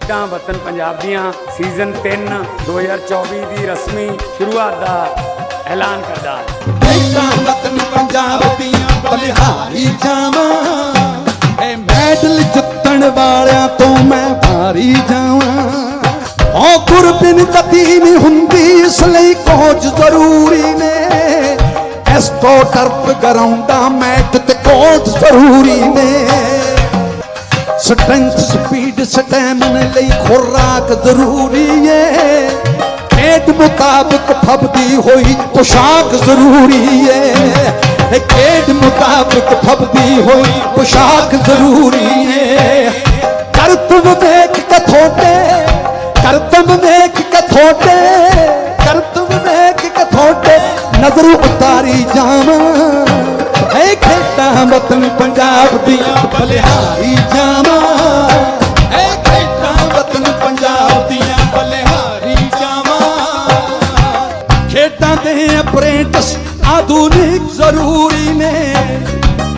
ਖੇਡਾਂ ਵਤਨ ਪੰਜਾਬ ਦੀਆਂ ਸੀਜ਼ਨ 3 2024 ਦੀ ਰਸਮੀ ਸ਼ੁਰੂਆਤ ਦਾ ਐਲਾਨ ਕਰਦਾ। ਖੇਡਾਂ ਵਤਨ ਪੰਜਾਬ ਦੀਆਂ ਬਲਿਹਾਰੀ ਜਾਵਾਂ। ਐ ਮੈਡਲ ਜਿੱਤਣ ਵਾਲਿਆਂ ਤੋਂ ਮੈਂ ਭਾਰੀ ਜਾਵਾਂ। ਓ ਗੁਰਬਿਨ ਗਤੀ ਨਹੀਂ ਹੁੰਦੀ, ਇਸ ਲਈ ਕੋਚ ਜ਼ਰੂਰੀ ਨੇ। ਐਸਟੋ ਟਰਪ ਗਰਾਉਂਡਾਂ ਮੈਟ ਤੇ ਕੋਚ ਜ਼ਰੂਰੀ ਨੇ। ਸਟਰੈਂਥ ਸਪੀਡ ਸਟੈਮਿਨਾ ਲਈ ਖੁਰਾਕ ਜ਼ਰੂਰੀ ਏ। ਖੇਡ ਮੁਤਾਬਕ ਫਬਦੀ ਹੋਈ ਪੁਸ਼ਾਕ ਜ਼ਰੂਰੀ ਏ। ਇਹ ਮੁਤਾਬਕ ਫਬਦੀ ਹੋਈ ਪੁਸ਼ਾਕ ਜ਼ਰੂਰੀ ਏ। ਕਰਤਵ ਦੇਖ ਕੇ ਥੋੜੇ ਕਰਤਵ ਦੇਖ ਕੇ ਥੋੜੇ ਕਰਤਵ ਦੇਖ ਕੇ ਥੋੜੇ ਨਜ਼ਰ ਉਤਾਰੀ ਜਾਵਾਂ। ਹੈ ਖੇਡਾਂ ਵਤਨ ਪੰਜਾਬ ਦੀਆਂ ਬਲਿਹਾਰੀ ਜਾਵਾਂ। ਅਪ੍ਰੈਂਟਿਸ ਆਧੁਨਿਕ ਜ਼ਰੂਰੀ ਨੇ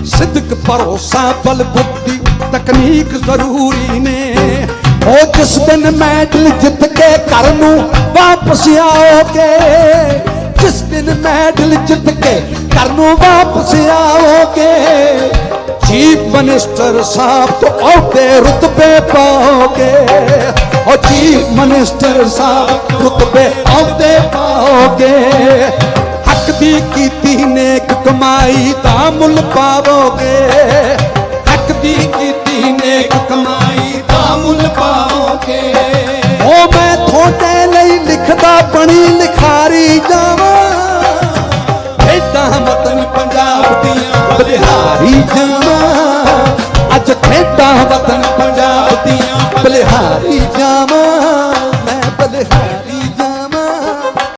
ਸਿੱਧਕ ਭਰੋਸਾ ਬਲ ਬੁੱਧੀ ਤਕਨੀਕ ਜ਼ਰੂਰੀ ਨੇ ਉਹ ਜਿਸ ਦਿਨ ਮੈਡਲ ਜਿੱਤ ਕੇ ਘਰ ਨੂੰ ਵਾਪਸ ਆਓਗੇ ਜਿਸ ਦਿਨ ਮੈਡਲ ਜਿੱਤ ਕੇ ਘਰ ਨੂੰ ਵਾਪਸ ਆਓਗੇ ਚੀਫ ਮਿਨਿਸਟਰ ਸਾਹਿਬ ਤੋਂ ਅਹੁਦੇ ਰੁਤਬੇ ਪਾਓਗੇ ਉਹ ਚੀਫ ਮਿਨਿਸਟਰ ਸਾਹਿਬ ਰੁਤਬੇ ਅਹੁਦੇ ਪਾਓਗੇ ਹੱਕ ਦੀ ਕੀਤੀ ਨੇਕ ਕਮਾਈ ਦਾ ਮੁੱਲ ਪਾਵੋਗੇ। ਹੱਕ ਦੀ ਕੀਤੀ ਨੇਕ ਕਮਾਈ ਦਾ ਮੁੱਲ ਪਾਵੋਗੇ। ਉਹ ਮੈਂ ਤੁਹਾਡੇ ਲਈ ਲਿਖਦਾ ਬਣੀ ਲਿਖਾਰੀ ਜਾਵਾਂ। ਖੇਡਾਂ ਵਤਨ ਪੰਜਾਬ ਦੀਆਂ ਬਲਿਹਾਰੀ ਜਾਵਾਂ। ਅੱਜ ਖੇਡਾਂ ਵਤਨ ਪੰਜਾਬ ਦੀਆਂ ਬਲਿਹਾਰੀ ਜਾਵਾਂ।